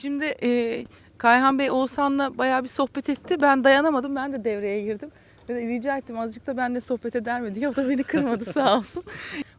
Şimdi e, Kayhan Bey Oğuzhan'la bayağı bir sohbet etti. Ben dayanamadım. Ben de devreye girdim. Rica ettim azıcık da benimle sohbet eder mi diye. O da beni kırmadı sağ olsun.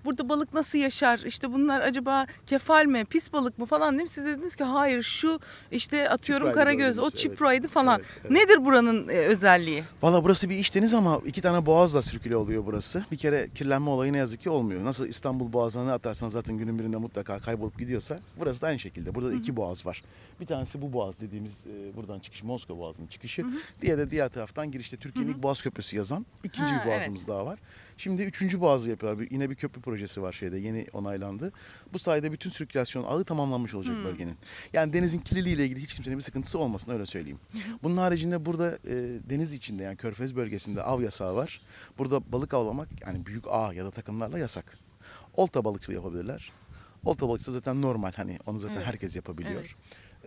Burada balık nasıl yaşar? İşte bunlar acaba kefal mi, pis balık mı falan değil mi? Siz dediniz ki hayır şu işte atıyorum Çipraydı karagöz, o gördüğünüz, evet. falan. Evet, evet. Nedir buranın e, özelliği? Valla burası bir iç deniz ama iki tane boğazla sirküle oluyor burası. Bir kere kirlenme olayı ne yazık ki olmuyor. Nasıl İstanbul boğazına ne atarsan zaten günün birinde mutlaka kaybolup gidiyorsa burası da aynı şekilde. Burada iki boğaz var. Bir tanesi bu boğaz dediğimiz e, buradan çıkış Moskova boğazının çıkışı. Diğeri de diğer taraftan girişte Türkiye'nin ilk boğaz köprüsü yazan ikinci Ha, bir boğazımız daha var. Şimdi üçüncü boğazı yapıyorlar. Bir- Yine bir köprü projesi var şeyde yeni onaylandı. Bu sayede bütün sirkülasyon ağı tamamlanmış olacak bölgenin. Yani denizin kirliliği ile ilgili hiç kimsenin bir sıkıntısı olmasın öyle söyleyeyim. Bunun haricinde burada e, deniz içinde yani Körfez bölgesinde av yasağı var. Burada balık avlamak yani büyük ağ ya da takımlarla yasak. Olta balıkçılığı yapabilirler. Olta balıkçılığı zaten normal hani onu zaten Evet. herkes yapabiliyor.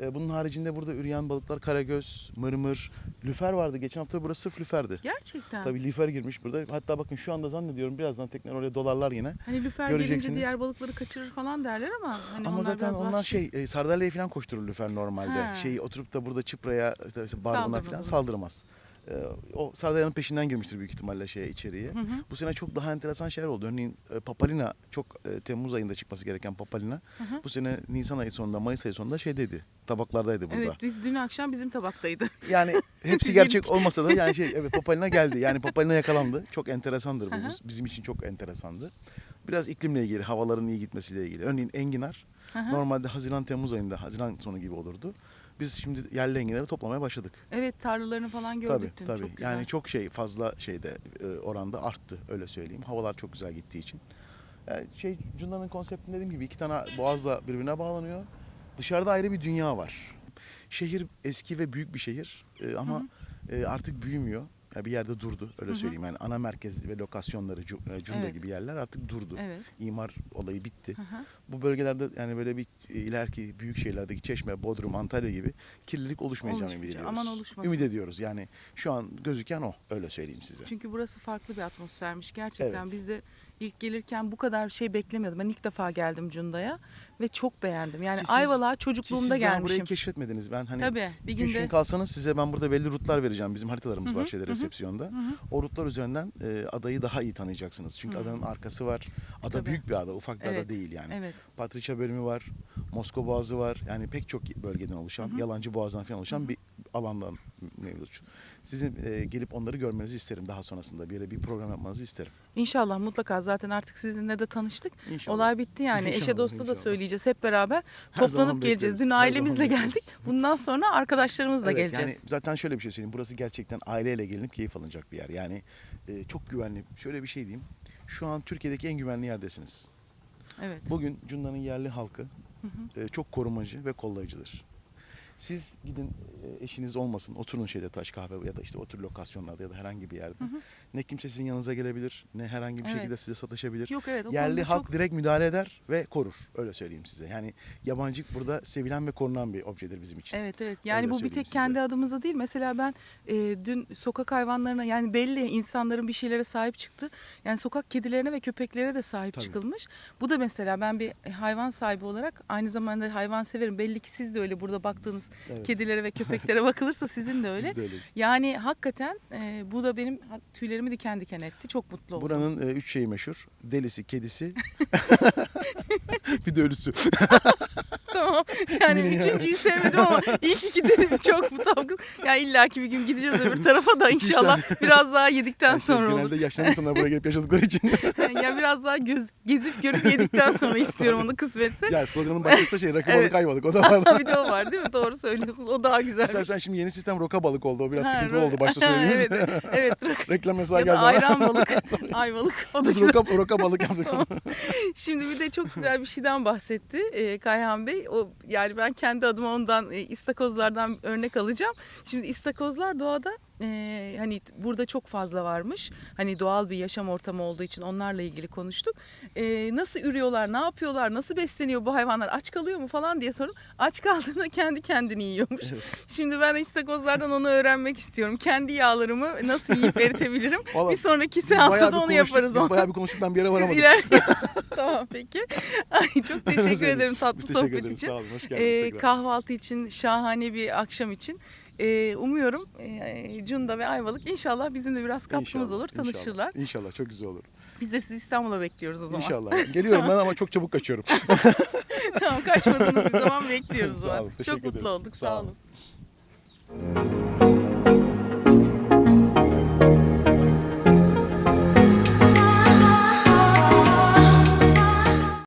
E, bunun haricinde burada üreyen balıklar karagöz, mırmır, lüfer vardı. Geçen hafta burası sırf lüferdi. Gerçekten. Tabii lüfer girmiş burada. Hatta bakın şu anda zannediyorum birazdan tekrar oraya dolarlar yine. Hani lüfer gelince Göreceksiniz. diğer balıkları kaçırır falan derler ama hani Ama onlar zaten biraz onlar vahşi. şey e, sardalyayı falan koşturur lüfer normalde. Ha. Şey oturup da burada çıpraya işte, işte barbuna Saldırmaz falan ona. saldırmaz. E, o sardalyanın peşinden girmiştir büyük ihtimalle şeye içeriye. Hı hı. Bu sene çok daha enteresan şeyler oldu. Örneğin e, papalina çok e, Temmuz ayında çıkması gereken papalina. Hı hı. Bu sene Nisan ayı sonunda Mayıs ayı sonunda şeydeydi. Tabaklardaydı burada. Evet biz dün akşam bizim tabaktaydı. Yani hepsi gerçek olmasa da yani şey evet papalina geldi. Yani papalina yakalandı. Çok enteresandır bu. Hı hı. Bizim için çok enteresandı. Biraz iklimle ilgili, havaların iyi gitmesiyle ilgili. Örneğin enginar Hı hı. normalde Haziran Temmuz ayında, Haziran sonu gibi olurdu. Biz şimdi yerli enginarı toplamaya başladık. Evet tarlalarını falan gördük tabii dün. tabii. Çok güzel. yani çok şey fazla şeyde e, oranda arttı öyle söyleyeyim. Havalar çok güzel gittiği için. Yani şey Cunda'nın konseptinde dediğim gibi iki tane boğazla birbirine bağlanıyor. Dışarıda ayrı bir dünya var. Şehir eski ve büyük bir şehir e, ama e, artık büyümüyor. Yani bir yerde durdu öyle Hı hı. söyleyeyim. Yani ana merkez ve lokasyonları e, Cunda Evet. gibi yerler artık durdu. Evet. İmar olayı bitti. Hı hı. Bu bölgelerde yani böyle bir ileriki büyük şehirlerdeki Çeşme, Bodrum, Antalya gibi kirlilik oluşmayacağını ümit ediyoruz. aman oluşmasın. Ümit ediyoruz. Yani şu an gözüken o öyle söyleyeyim size. Çünkü burası farklı bir atmosfermiş gerçekten. Evet. Biz de ilk gelirken bu kadar şey beklemiyordum. Ben ilk defa geldim Cunda'ya ve çok beğendim. Yani siz- Ayvalık'a çocukluğumda siz gelmişim. burayı keşfetmediniz. Ben hani Tabii bir üç günde gün kalsanız size ben burada belli rutlar vereceğim. Bizim haritalarımız Hı hı, var şeyde resepsiyonda. Hı hı. O rutlar üzerinden e, adayı daha iyi tanıyacaksınız. Çünkü Hı. adanın arkası var. Ada Tabii. büyük bir ada, ufak bir Evet, ada değil yani. Evet. Patriça bölümü var, Moskova Boğazı var. Yani pek çok bölgeden oluşan, Hı hı. Yalancı Boğaz'dan falan oluşan bir alandan mevcut. Sizin e, gelip onları görmenizi isterim daha sonrasında. Bir yere bir program yapmanızı isterim. İnşallah mutlaka zaten artık sizinle de tanıştık. İnşallah. Olay bitti yani. Eşe İnşallah, dosta da söyleyeceğiz hep beraber. Her Toplanıp geleceğiz. Dün ailemizle geldik. Bundan sonra arkadaşlarımızla Evet, geleceğiz. Yani zaten şöyle bir şey söyleyeyim. Burası gerçekten aileyle gelinip keyif alınacak bir yer. Yani e, çok güvenli. Şöyle bir şey diyeyim. Şu an Türkiye'deki en güvenli yerdesiniz. Evet. Bugün Cunda'nın yerli halkı Hı hı. e, çok korumacı ve kollayıcıdır. Siz gidin e, eşiniz olmasın oturun şeyde taş kahve ya da işte otur lokasyonlarda ya da herhangi bir yerde. Hı hı. Ne kimse sizin yanınıza gelebilir ne herhangi bir Evet. şekilde size sataşabilir. Yok evet Yerli halk çok direkt müdahale eder ve korur. Öyle söyleyeyim size. Yani yabancı burada sevilen ve korunan bir objedir bizim için. Evet evet. Yani Öyle bu bir tek size. kendi adımıza değil. Mesela ben e, dün sokak hayvanlarına yani belli insanların bir şeylere sahip çıktı. Yani sokak kedilerine ve köpeklere de sahip Tabii. çıkılmış. Bu da mesela ben bir hayvan sahibi olarak aynı zamanda hayvan severim. Belli ki siz de öyle burada baktığınız Evet. kedilere ve köpeklere bakılırsa sizin de öyle. Biz de öyleyiz. Yani hakikaten e, bu da benim tüylerimi diken diken etti. Çok mutlu oldum. Buranın e, üç şeyi meşhur. Delisi, kedisi, bir de ölüsü. Yani üçüncüyü sevmedim ama ilk iki dedim çok mutabık. Ya illaki bir gün gideceğiz öbür tarafa da inşallah biraz daha yedikten Yani sonra olur. Genelde yaşlı insanlar buraya gelip yaşadıkları için. ya biraz daha göz, gezip görüp yedikten sonra istiyorum onu kısmetse. ya sloganın başlısı şey rakı Evet. balık ayvalık o da var. bir de o var değil mi? Doğru söylüyorsun. O daha güzel. Mesela sen şimdi yeni sistem roka balık oldu. O biraz Ha, sıkıntılı oldu başta söylediğimiz. evet, evet. Reklam ya geldi. ayran balık, ayvalık. O da güzel. roka, roka balık yaptık. Tamam. Şimdi bir de çok güzel bir şeyden bahsetti e, Kayhan Bey. O yani ben kendi adıma ondan e, istakozlardan örnek alacağım. Şimdi istakozlar doğada e, hani burada çok fazla varmış. Hani doğal bir yaşam ortamı olduğu için onlarla ilgili konuştuk. E, nasıl ürüyorlar, ne yapıyorlar, nasıl besleniyor bu hayvanlar, aç kalıyor mu falan diye sordum. Aç kaldığında kendi kendini yiyormuş. Evet. Şimdi ben istakozlardan onu öğrenmek istiyorum. Kendi yağlarımı nasıl yiyip eritebilirim? Vallahi bir sonraki seansta da onu konuştuk, yaparız. Biz bayağı bir konuştuk ben bir yere Siz varamadım. iler... tamam peki. Ay, çok teşekkür ederim tatlı sohbet ederiz. için. Sağ olun. Hoş geldiniz Ee, kahvaltı için şahane bir akşam için. Ee, umuyorum e, Cunda ve Ayvalık inşallah bizim de biraz katkımız İnşallah, olur, inşallah. tanışırlar. İnşallah, çok güzel olur. Biz de sizi İstanbul'a bekliyoruz o zaman. İnşallah. Geliyorum ben ama çok çabuk kaçıyorum. tamam kaçmadığınız bir zaman bekliyoruz o Sağ zaman. olun, Çok teşekkür mutlu ederiz. olduk. Sağ Sağ olun. olun.